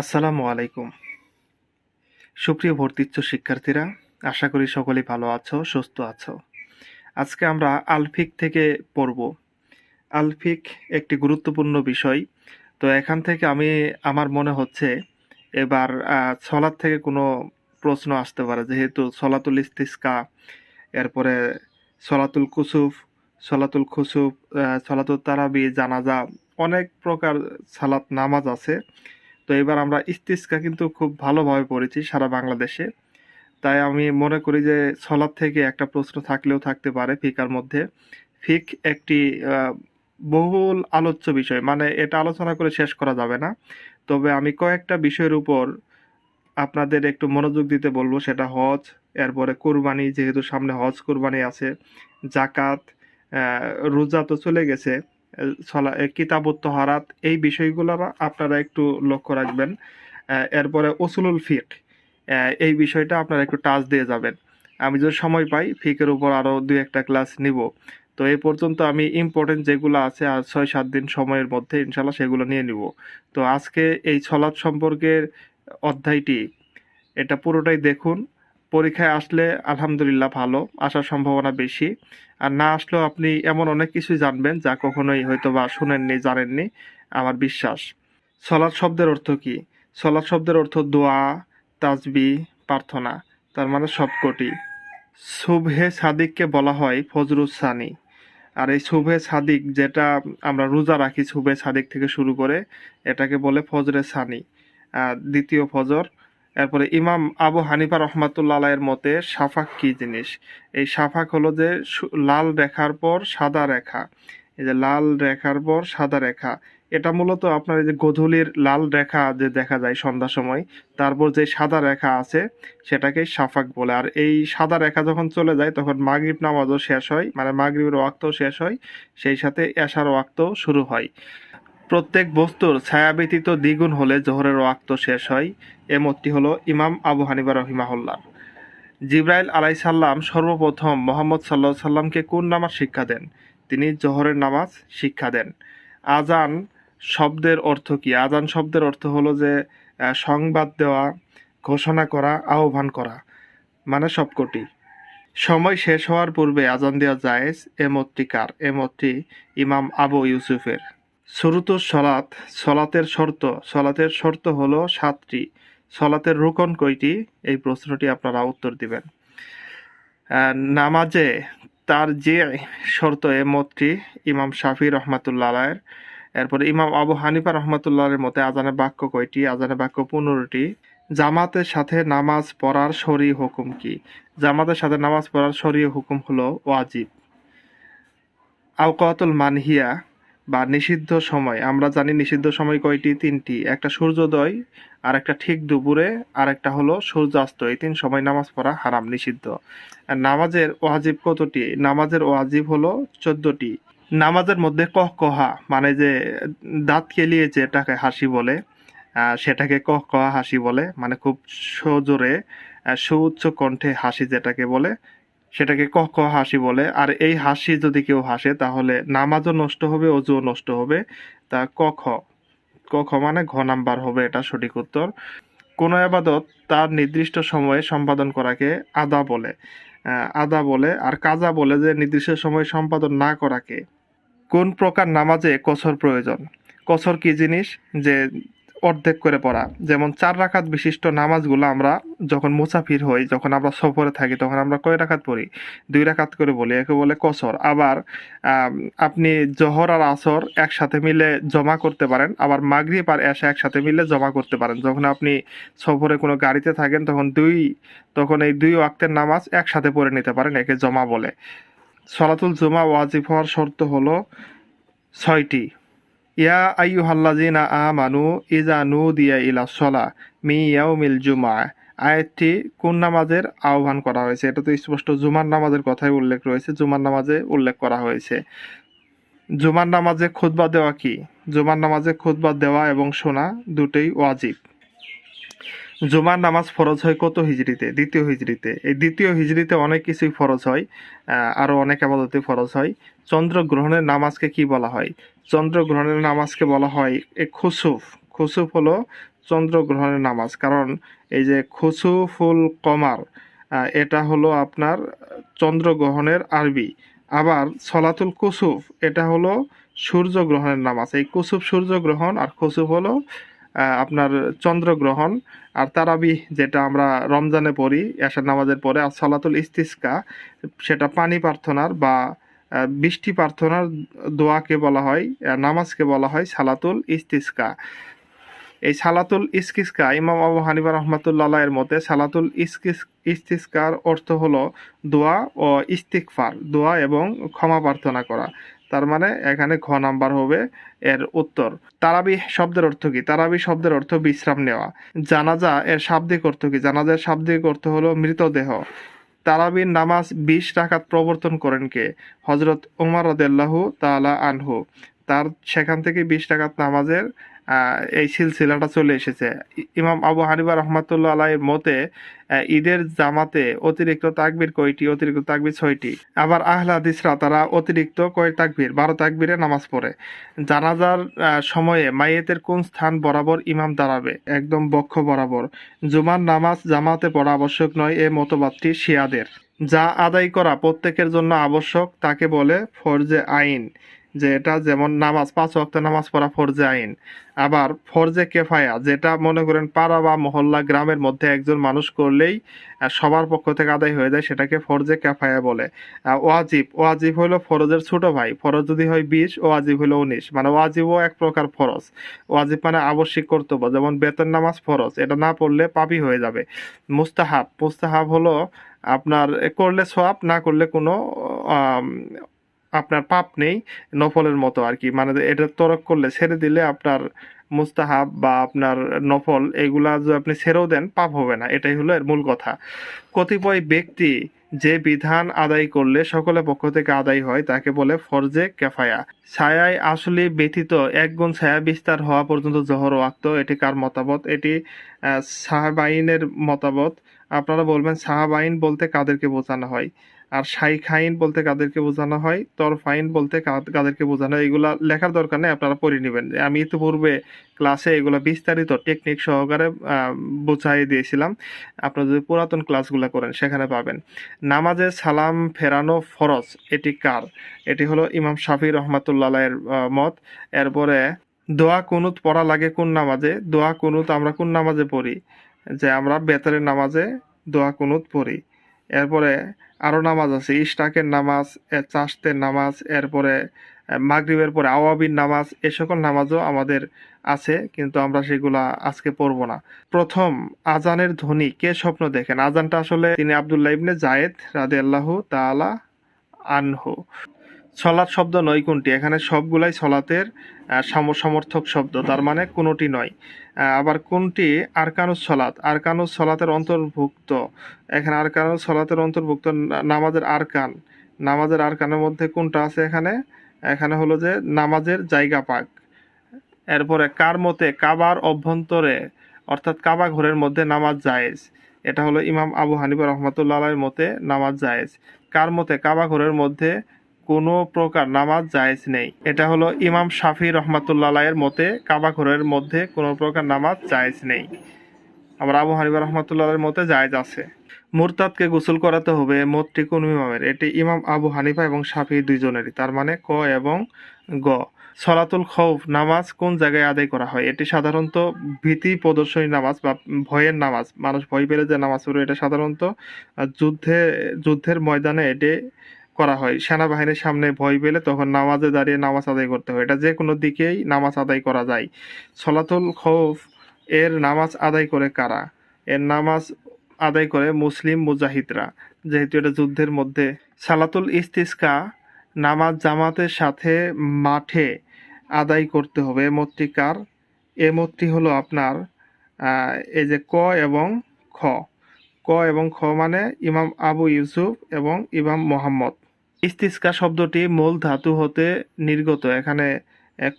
আসসালামু আলাইকুম। সুপ্রিয় ভর্তিচ্ছ শিক্ষার্থীরা, আশা করি সকলেই ভালো আছো, সুস্থ আছো। আজকে আমরা আলফিক থেকে পড়ব। আলফিক একটি গুরুত্বপূর্ণ বিষয়। তো এখান থেকে আমি, আমার মনে হচ্ছে এবার সলাৎ থেকে কোনো প্রশ্ন আসতে পারে। যেহেতু সলাতুল ইস্তিস্কা, এরপরে সলাতুল কুসুফ সলাতুল খুসুফ সলাতুল তারাবি, জানাজা, অনেক প্রকার সালাত নামাজ আছে। তো এবার আমরা ইস্তিস্কা কিন্তু খুব ভালোভাবে পড়েছি সারা বাংলাদেশে। তাই আমি মনে করি যে সলাৎ থেকে একটা প্রশ্ন থাকলেও থাকতে পারে ফিকার মধ্যে। ফিক একটি বহুল আলোচ্য বিষয় মানে এটা আলোচনা করে শেষ করা যাবে না। তবে আমি কয়েকটা বিষয়ের উপর আপনাদের একটু মনোযোগ দিতে বলব, সেটা হজ, এরপরে কোরবানি, যেহেতু সামনে হজ কোরবানি আছে, জাকাত রোজা তো চলে গেছে। সলা হারাত এই বিষয়গুলো আপনারা একটু লক্ষ্য রাখবেন। এরপরে ওসুলুল ফিক এই বিষয়টা আপনারা একটু টাচ দিয়ে যাবেন। আমি যদি সময় পাই, ফিকের উপর আরও দুই একটা ক্লাস নিব। তো এই পর্যন্ত আমি ইম্পর্টেন্ট যেগুলো আছে, আর ছয় সাত দিন সময়ের মধ্যে ইনশাল্লাহ সেগুলো নিয়ে নিব। তো আজকে এই ছলাৎ সম্পর্কের অধ্যায়টি, এটা পুরোটাই দেখুন। পরীক্ষায় আসলে আলহামদুলিল্লাহ ভালো আসার সম্ভাবনা বেশি। আর না আসলেও আপনি এমন অনেক কিছুই জানবেন যা কখনোই হয়তো বা শুনেননি জানেননি। আমার বিশ্বাস। সলাৎ শব্দের অর্থ কি? সলাৎ শব্দের অর্থ দোয়া তাজবি প্রার্থনা। তার মানে সবকটি। শুভে সাদিককে বলা হয় ফজরুস সানি। আর এই শুভে সাদিক যেটা আমরা রোজা রাখি শুভে সাদিক থেকে শুরু করে এটাকে বলে ফজরে সানি। আহ, দ্বিতীয় ফজর। এরপরে ইমাম আবু হানিফা রহমাতুল্লাহ এর মতে সাফাক কি জিনিস? এই সাফাক হলো যে লাল রেখার পর সাদা রেখা। এই যে লাল রেখার পর সাদা রেখা। এটা মূলত আপনার এই যে গোধূলির লাল রেখা যে দেখা যায় সন্ধ্যার সময়, তারপর যে সাদা রেখা আছে, সেটাকে সাফাক বলে। আর এই সাদা রেখা যখন চলে যায়, তখন মাগরিব নামাজও শেষ হয় মানে মাগরিবের ওয়াক্তও শেষ হয়, সেই সাথে এশার ওয়াক্তও শুরু হয়। প্রত্যেক বস্তুর ছায়া ব্যতীত দ্বিগুণ হলে জোহরের ওয়াক্ত শেষ হয়। এ মতটি হলো ইমাম আবু হানিফা রহিমাহুল্লাহ। জিব্রাইল আলাইসাল্লাম সর্বপ্রথম মোহাম্মদ সাল্লাহ সাল্লামকে কোন নামাজ শিক্ষা দেন? তিনি জোহরের নামাজ শিক্ষা দেন। আজান শব্দের অর্থ কি? আজান শব্দের অর্থ হলো যে সংবাদ দেওয়া, ঘোষণা করা, আহ্বান করা মানে সবকটি। সময় শেষ হওয়ার পূর্বে আজান দেওয়া জায়েজ। এ মতটি কার? এ মতটি ইমাম আবু ইউসুফের। শুরুতুর সলাত সলাতের শর্ত। সলাতের শর্ত হলো সাতটি। সলাতের রুকন কয়টি? এই প্রশ্নটি আপনারা উত্তর দিবেন। নামাজে তার যে শর্ত এ মতটি ইমাম শাফি রহমাতুল্লাহ আলাইয়ের এরপরে ইমাম আবু হানিফা রহমাতুল্লাহের মতে আজানে বাক্য কয়টি? আজানে বাক্য পনেরোটি। জামাতের সাথে নামাজ পড়ার শরী হুকুম কি? জামাতের সাথে নামাজ পড়ার শরীয় হুকুম হলো ওয়াজিব। আওকাতুল মানহিয়া বা নিষিদ্ধ সময়। আমরা জানি নিষিদ্ধ সময় কয়টি? তিনটি। একটা সূর্যোদয় আর একটা ঠিক দুপুরে আর একটা হলো সূর্যাস্ত। এই তিন সময় নামাজ পড়া হারাম, নিষিদ্ধ। নামাজের ওয়াজিব কতটি? নামাজের ওয়াজিব হলো চোদ্দটি। নামাজের মধ্যে কহ কহা মানে যে দাঁত কেলিয়ে যেটাকে হাসি বলে সেটাকে কহ কহা হাসি বলে মানে খুব সজোরে সুউচ্চ কণ্ঠে হাসি যেটাকে বলে সেটাকে কহ কহ হাসি বলে। আর এই হাসি যদি কেউ হাসে, তাহলে নামাজও নষ্ট হবে, অজুও নষ্ট হবে। তা কখ কখ মানে ঘ নাম্বার হবে, এটা সঠিক উত্তর। কোনো আবাদত তার নির্দিষ্ট সময়ে সম্পাদন করাকে আদা বলে। আদা বলে আর কাজা বলে যে নির্দিষ্ট সময়ে সম্পাদন না করাকে। কোন প্রকার নামাজে কসর প্রয়োজন? কসর কি জিনিস? যে অর্ধেক করে পড়া। যেমন চার রাকাত বিশিষ্ট নামাজগুলো আমরা যখন মুসাফির হই, যখন আমরা সফরে থাকি, তখন আমরা কয় রাকাত পড়ি? দুই রাকাত করে বলি, একে বলে কসর। আবার আপনি জহর আর আসর একসাথে মিলে জমা করতে পারেন, আবার মাগরিব আর এসা একসাথে মিলে জমা করতে পারেন। যখন আপনি সফরে কোনো গাড়িতে থাকেন, তখন দুই, তখন এই দুই ওয়াক্তের নামাজ একসাথে পড়ে নিতে পারেন, একে জমা বলে। সলাতুল জুমা ওয়াজিফ হওয়ার শর্ত হলো ছয়টি। ইয়া আইয়ুহাল্লাযিনা আমানু ইজা নুদিয়া ইলা সলা মি ইয়াউমিল জুমা আয়াতটি কোন নামাজের আহ্বান করা হয়েছে? এটা তো স্পষ্ট জুমার নামাজের কথাই উল্লেখ রয়েছে। জুমার নামাজে উল্লেখ করা হয়েছে। জুমার নামাজে খুতবা দেওয়া কি? জুমার নামাজে খুতবা দেওয়া এবং শোনা দুটোই ওয়াজিব। জুমার নামাজ ফরজ হয় কত হিজড়িতে দ্বিতীয় হিজড়িতে এই দ্বিতীয় হিজড়িতে অনেক কিছুই ফরজ হয় আহ, আরও অনেক আবাদতে ফরজ হয়। চন্দ্রগ্রহণের নামাজকে কি বলা হয়? চন্দ্রগ্রহণের নামাজকে বলা হয় এ খুসুফ। খুসুফ হলো চন্দ্রগ্রহণের নামাজ। কারণ এই যে খুসুফুল কমার এটা হলো আপনার চন্দ্রগ্রহণের আরবি। আবার সলাতুল কুসুফ, এটা হলো সূর্যগ্রহণের নামাজ। এই কুসুফ সূর্যগ্রহণ আর খুসুফ হলো আপনার চন্দ্রগ্রহণ। আর তারাবি, যেটা আমরা রমজানে পড়ি, এশার নামাজের পরে, আর সলাতুল ইস্তিস্কা, সেটা পানি প্রার্থনার বা বৃষ্টি প্রার্থনার দোয়াকে বলা হয় নামাজকে বলা হয় সালাতুল ইস্তিস্কা। এই সালাতুল ইস্কিসকা ইমাম আবু হানিফা রহমাতুল্লাহ এর মতে সালাতুল ইস্কিস, ইস্তিস্কার অর্থ হলো দোয়া ও ইস্তিকফার দোয়া এবং ক্ষমা প্রার্থনা করা। তার মানে এখানে ঘ নাম্বার হবে এর উত্তর। তারাবি শব্দের অর্থ কি? তারাবি শব্দের অর্থ বিশ্রাম নেওয়া। জানাজা এর শাব্দিক অর্থ কি? জানাজার শাব্দিক অর্থ হলো মৃতদেহ। তারাবির নামাজ বিশ রাকাত প্রবর্তন করেন কে? হজরত উমার রদেল্লাহ তালা আনহু। তার সেখান থেকে বিশ রাকাত নামাজের এই সিলসিলাটা চলে এসেছে। ইমাম আবু হানিফা রহমাতুল্লাহ আলাইয়ের মতে ঈদের জামাতে অতিরিক্ত তাকবির কয়টি, অতিরিক্ত তাকবির ছয়টি? আবার আহলা হাদিসরা, তারা অতিরিক্ত কয় তাকবির? বারো তাকবিরে নামাজ পড়ে। জানাজার সময়ে মাইয়েতের কোন স্থান বরাবর ইমাম দাঁড়াবে? একদম বক্ষ বরাবর। জুমার নামাজ জামাতে পড়া আবশ্যক নয়, এ মতবাদটি শিয়াদের। যা আদায় করা প্রত্যেকের জন্য আবশ্যক, তাকে বলে ফরজে আইন। যে এটা যেমন নামাজ, পাঁচ ওয়াক্ত নামাজ পড়া ফরজে আইন। আবার ফরজে কেফায়া, যেটা মনে করেন পাড়া বা মহল্লা গ্রামের মধ্যে একজন মানুষ করলেই সবার পক্ষ থেকে আদায় হয়ে যায়, সেটাকে ফরজে কেফায়া বলে। ওয়াজিব ওয়াজিব হলো ফরজের ছোট ভাই, ফরজ যদি হয় বিশ, ওয়াজিব হলো উনিশ। মানে ওয়াজিবও এক প্রকার ফরজ। ওয়াজিব মানে আবশ্যিক কর্তব্য, যেমন বেতন নামাজ ফরজ, এটা না পড়লে পাপই হয়ে যাবে। মুস্তাহাব মুস্তাহাব হলো আপনার করলে সোয়াব না করলে কোনো আপনার পাপ নেই, নফলের মতো আর কি মানে এটা তরক করলে, ছেড়ে দিলে আপনার মুস্তাহাব বা আপনার নফল, এগুলা যদি আপনি ছেড়েও দেন, পাপ হবে না। এটাই হলো এর মূল কথা। কতিপয় ব্যক্তি যে বিধান আদায় করলে সকলের পক্ষ থেকে আদায় হয়, তাকে বলে ফরজে কেফায়া। ছায়ায় আসলে ব্যতীত এক গুণ ছায়া বিস্তার হওয়া পর্যন্ত জহর ওয়াক্ত এটি কার মতামত? এটি সাহাবাইনের মতামত। আপনারা বলবেন, সাহাবাইন বলতে কাদেরকে বোঝানো হয়? আর শাইখাইন বলতে কাদেরকে বোঝানো হয় তরফাইন বলতে কাদ- কাদেরকে বোঝানো হয়। এগুলা লেখার দরকার নেই, আপনারা পড়ে নেবেন। আমি ইতিপূর্বে ক্লাসে এগুলো বিস্তারিত টেকনিক সহকারে বুঝাই দিয়েছিলাম। আপনারা যদি পুরাতন ক্লাসগুলো করেন, সেখানে পাবেন। নামাজে সালাম ফেরানো ফরজ, এটি কার? এটি হলো ইমাম শাফি রহমাতুল্লাহ এর মত। এরপরে, দোয়া কুনুত পড়া লাগে কোন নামাজে? দোয়া কুনুত আমরা কোন নামাজে পড়ি? যে আমরা বেতারের নামাজে দোয়া কুনুত পড়ি। এরপরে আরও নামাজ আছে ইস্টাকের নামাজ চাষতের নামাজ, এরপরে মাগরিবের পরে আওয়াবির নামাজ, এ সকল নামাজও আমাদের আছে, কিন্তু আমরা সেগুলা আজকে পড়ব না। প্রথম, আজানের ধ্বনি, কে স্বপ্ন দেখেন? আজানটা আসলে তিনি আবদুল্লাহ ইবনে জায়েদ রাদে আল্লাহ তালা আনহু। সলাৎ শব্দ নয় কোনটি? এখানে সবগুলাই সলাতের আহ, সমর্থক শব্দ তার মানে কোনোটি নয়। আবার কোনটি? আরকানুস সলাত আরকানুস সলাতের অন্তর্ভুক্ত। এখানে আরকানুস সলাতের অন্তর্ভুক্ত নামাজের আরকান। নামাজের আরকানের মধ্যে কোনটা আছে এখানে? এখানে হলো যে নামাজের জায়গা পাক। এরপরে কার মতে কাবার অভ্যন্তরে অর্থাৎ কাবা ঘরের মধ্যে নামাজ জায়েজ। এটা হলো ইমাম আবু হানিফা রহমতুল্লাহ মতে নামাজ জায়েজ। কার মতে কাবা ঘরের মধ্যে কোনো প্রকার নামাজ জায়েজ নেই। এটা হলো ইমাম শাফি রহমাতুল্লাহ আলাইয়ের মতে, কাবা ঘরের মধ্যে কোনো প্রকার নামাজ জায়েজ নেই। আবার আবু হানিবা রহমাতুল্লাহ আলাইয়ের মতে জায়েজ আছে। মুরতাদকে গোসল করাতে হবে মতটি কোন ইমামের? এটি ইমাম আবু হানিফা এবং শাফি দুইজনেরই, তার মানে ক এবং গ। সলাতুল খৌফ, নামাজ কোন জায়গায় আদায় করা হয়? এটি সাধারণত ভীতি প্রদর্শনী নামাজ বা ভয়ের নামাজ। মানুষ ভয় পেলে যে নামাজ পড়ে এটা সাধারণত যুদ্ধে, যুদ্ধের ময়দানে এটি করা হয়। সেনাবাহিনীর সামনে ভয় পেলে তখন নামাজে দাঁড়িয়ে নামাজ আদায় করতে হয়। এটা যে কোনো দিকেই নামাজ আদায় করা যায়। সলাতুল খৌফ এর নামাজ আদায় করে কারা? এর নামাজ আদায় করে মুসলিম মুজাহিদরা। যেহেতু এটা যুদ্ধের মধ্যে। সালাতুল ইস্তিস্কা নামাজ জামাতের সাথে মাঠে আদায় করতে হবে। এ মতটি কার? এ হলো আপনার এই যে ক এবং খ। ক এবং খ মানে ইমাম আবু ইউসুফ এবং ইমাম মোহাম্মদ। ইস্তিস্কা শব্দটি মূল ধাতু হতে নির্গত। এখানে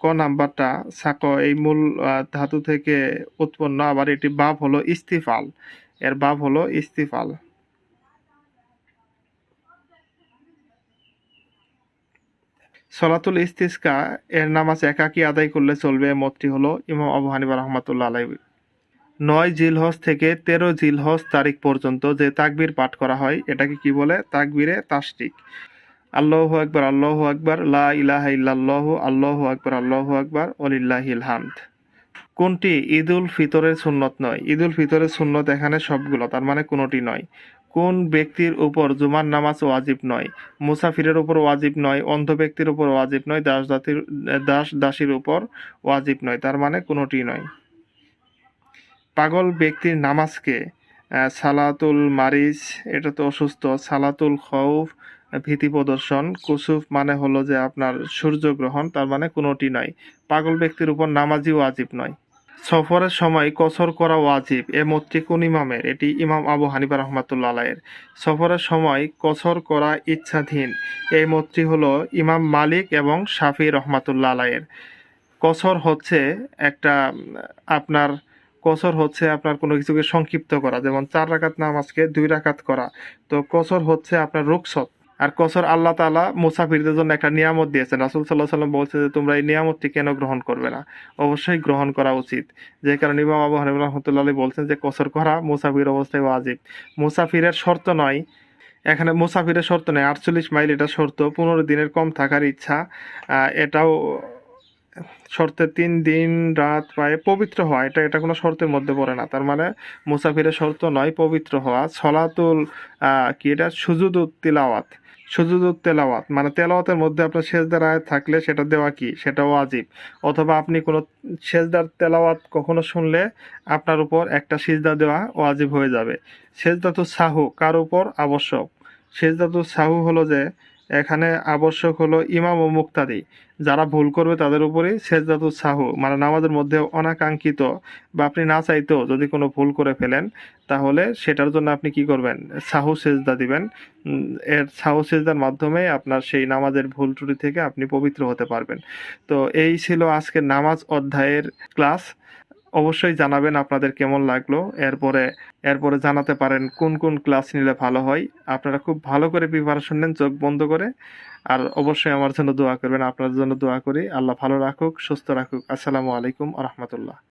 ক নাম্বারটা সাক, এই মূল ধাতু থেকে উৎপন্ন। আবার এটি বাপ হলো ইস্তিফাল। এর বাপ হলো ইস্তিফাল। সলাতুল ইস্তিস্কা, এর নামাজ একাকী আদায় করলে চলবে। মতটি হলো ইমাম আবু হানিফা রহমাতুল্লাহ আলাই নয় জিলহজ থেকে তেরো জিলহজ তারিখ পর্যন্ত যে তাকবির পাঠ করা হয়, এটাকে কি বলে? তাকবিরে তাসটিক আল্লাহ আকবার আল্লাহ আকবার, লা ইলাহা আল্লাহ আকবর আল্লাহ আকবর ওলিল্লাহিল হামদ। কোনটি? ঈদুল ফিতরের সুন্নত নয়। ঈদুল ফিতরের সুন্নত এখানে সবগুলো, তার মানে কোনোটি নয়। কোন ব্যক্তির উপর জুমার নামাজ ওয়াজিব নয়? মুসাফিরের উপর ওয়াজিব নয়, অন্ধ ব্যক্তির উপর ওয়াজিব নয়, দাস দাসির দাস দাসীর উপর ওয়াজিব নয়, তার মানে কোনোটি নয়। পাগল ব্যক্তির নামাজকে সালাতুল মারিজ এটা তো অসুস্থ, সালাতুল খৌফ ভীতি প্রদর্শন। কুসুফ মানে হলো যে আপনার সূর্যগ্রহণ তার মানে কোনোটি নয়। পাগল ব্যক্তির উপর নামাজি ওয়াজিব নয়। সফরের সময় কসর করা ওয়াজিব। এ মতটি কোন ইমামের? এটি ইমাম আবু হানিফা রহমাতুল্লাহ আলাইয়ের সফরের সময় কসর করা ইচ্ছাধীন। এই মতটি হলো ইমাম মালিক এবং শাফি রহমাতুল্লাহ আলাইয়ের কসর হচ্ছে একটা, আপনার কসর হচ্ছে আপনার কোনো কিছুকে সংক্ষিপ্ত করা। যেমন চার রাকাত নামাজকে দুই রাকাত করা। তো কসর হচ্ছে আপনার রুকসত আর কসর আল্লাহ তাআলা মুসাফিরদের জন্য একটা নিয়ামত দিয়েছেন। রাসূল সাল্লাহ সাল্লাম বলছে যে, তোমরা এই নিয়ামতটি কেন গ্রহণ করবে না? অবশ্যই গ্রহণ করা উচিত। যে কারণে ইমাম আবু হানিফা রহমতুল্লাহ বলছেন যে, কসর করা মুসাফির অবস্থায় ওয়াজিব। মুসাফিরের শর্ত নয়, এখানে মুসাফিরের শর্ত নেই আটচল্লিশ মাইল এটা শর্ত, পনেরো দিনের কম থাকার ইচ্ছা। এটাও শর্তে তিন দিন রাত পায়ে পবিত্র হওয়া, এটা এটা কোনো শর্তের মধ্যে পড়ে না। তার মানে মুসাফিরের শর্ত নয়, পবিত্র হওয়া। সলাতুল কি এটা? সুজুদুত তিলাওয়াত। সুজুদুত তেলাওয়াত। মানে তেলাওয়াতের মধ্যে আপনার সেজদার আয়াত থাকলে সেটা দেওয়া কি? সেটা ওয়াজিব। অথবা আপনি কোনো সেজদার তেলাওয়াত কখনো শুনলে আপনার উপর একটা সেজদা দেওয়া ওয়াজিব হয়ে যাবে। সেজদাতু সাহু, কার উপর? আবশ্যক। সেজদাতু সাহু হলো যে এখানে আবশ্যক হলো ইমাম ও মুক্তাদি। যারা ভুল করবে তাদের উপরেই সেজদাতু সাহু মানে নামাজের মধ্যে অনাকাঙ্ক্ষিত বা আপনি না চাইতেও যদি কোনো ভুল করে ফেলেন, তাহলে সেটার জন্য আপনি কি করবেন? সাহু সেজদা দিবেন। এর সাহু সেজদার মাধ্যমে আপনার সেই নামাজের ভুল ত্রুটি থেকে আপনি পবিত্র হতে পারবেন। তো এই ছিল আজকের নামাজ অধ্যায়ের ক্লাস। অবশ্যই জানাবেন আপনাদের কেমন লাগল। এরপরে এরপরে জানাতে পারেন কোন কোন ক্লাস নিলে ভালো হয়। আপনারা খুব ভালো করে প্রিপারেশন নেন, চোখ বন্ধ করে। আর অবশ্যই আমার জন্য দোয়া করবেন, আপনাদের জন্য দোয়া করি। আল্লাহ ভালো রাখুক, সুস্থ রাখুক। আসসালামু আলাইকুম রহমতুল্লাহ।